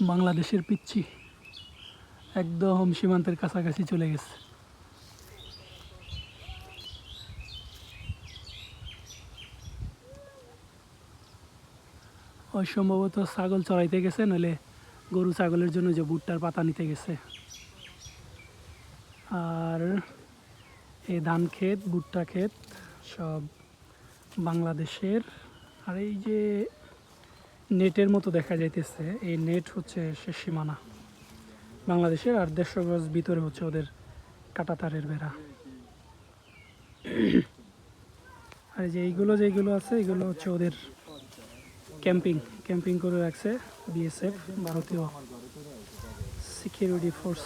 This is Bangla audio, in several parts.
বাংলাদেশের পিচ্ছি। একদম সীমান্তের কাছাকাছি চলে গেছে। ওই সম্ভবত ছাগল চড়াইতে গেছে, নইলে গরু ছাগলের জন্য যে ভুট্টার পাতা নিতে গেছে। আর এই ধান ক্ষেত, ভুট্টা ক্ষেত সব বাংলাদেশের। আর এই যে নেটের মতো দেখা যাইতেছে। এই নেট হচ্ছে শেষ সীমানা। বাংলাদেশের আর দেড়শো গজ ভিতরে হচ্ছে ওদের কাটাতারের বেড়া। আর যে এইগুলো যেগুলো আছে, এগুলো হচ্ছে ওদের ক্যাম্পিং। ক্যাম্পিং করে রাখছে বিএসএফ, ভারতীয় সিকিউরিটি ফোর্স।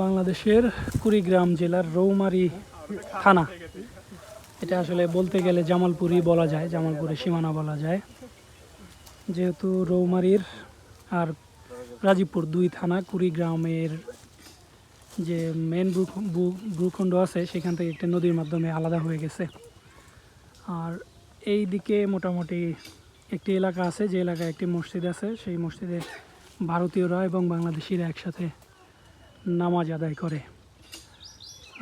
বাংলাদেশের কুড়িগ্রাম জেলার রৌমারি থানা। এটা আসলে বলতে গেলে জামালপুরই বলা যায়, জামালপুরের সীমানা বলা যায়। যেহেতু রৌমারির আর রাজীবপুর দুই থানা, কুড়িগ্রামের যে মেন ভূখণ্ড আছে, সেখান থেকে একটা নদীর মাধ্যমে আলাদা হয়ে গেছে। আর এই দিকে মোটামুটি একটি এলাকা আছে, যে এলাকায় একটি মসজিদ আছে, সেই মসজিদে ভারতীয়রা এবং বাংলাদেশিরা একসাথে নামাজ আদায় করে।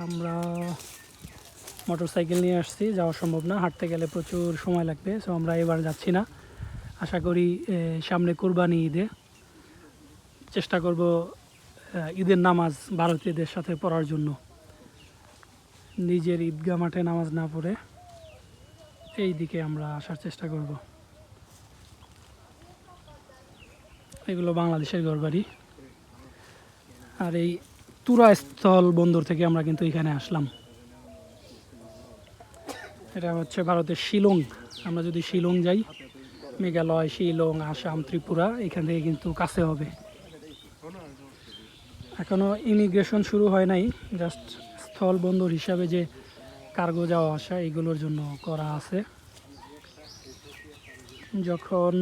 আমরা মোটর সাইকেল নিয়ে আসছি, যাওয়া সম্ভব না, হাঁটতে গেলে প্রচুর সময় লাগবে সো আমরা এবার যাচ্ছি না। আশা করি সামনে কোরবানি ঈদে। চেষ্টা করব ঈদের নামাজ ভারতীয়দের সাথে পড়ার জন্য। নিজের ঈদগা মাঠে নামাজ না পড়ে, এই দিকে আমরা আসার চেষ্টা করব। এগুলো বাংলাদেশের ঘরবাড়ি। আর এই তুরা স্থল বন্দর থেকে আমরা কিন্তু এখানে আসলাম। এটা হচ্ছে ভারতের শিলং। আমরা যদি শিলং যাই, মেঘালয়, শিলং, আসাম, ত্রিপুরা, এখান থেকে কিন্তু কাছে হবে। এখনও ইমিগ্রেশন শুরু হয় নাই, জাস্ট স্থল বন্দর হিসাবে যে কার্গো যাওয়া আসা, এগুলোর জন্য করা আছে। যখন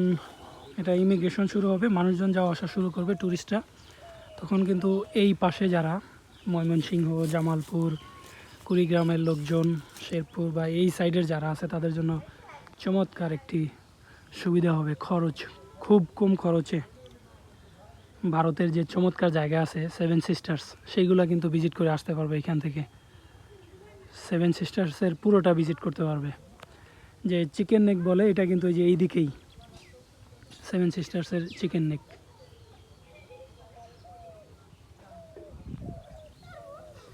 এটা ইমিগ্রেশন শুরু হবে, মানুষজন যাওয়া আসা শুরু করবে ট্যুরিস্টরা তখন কিন্তু এই পাশে যারা, ময়মনসিংহ, জামালপুর, কুড়িগ্রামের লোকজন, শেরপুর বা এই সাইডের যারা আছে, তাদের জন্য চমৎকার একটি সুবিধা হবে খরচ, খুব কম খরচে। ভারতের যে চমৎকার জায়গা আছে সেভেন সিস্টার্স সেইগুলো কিন্তু ভিজিট করে আসতে পারবে এখান থেকে। সেভেন সিস্টার্সের পুরোটা ভিজিট করতে পারবে। যে চিকেন নেক বলে, এটা কিন্তু ওই যে এই দিকেই সেভেন সিস্টার্সের চিকেন নেক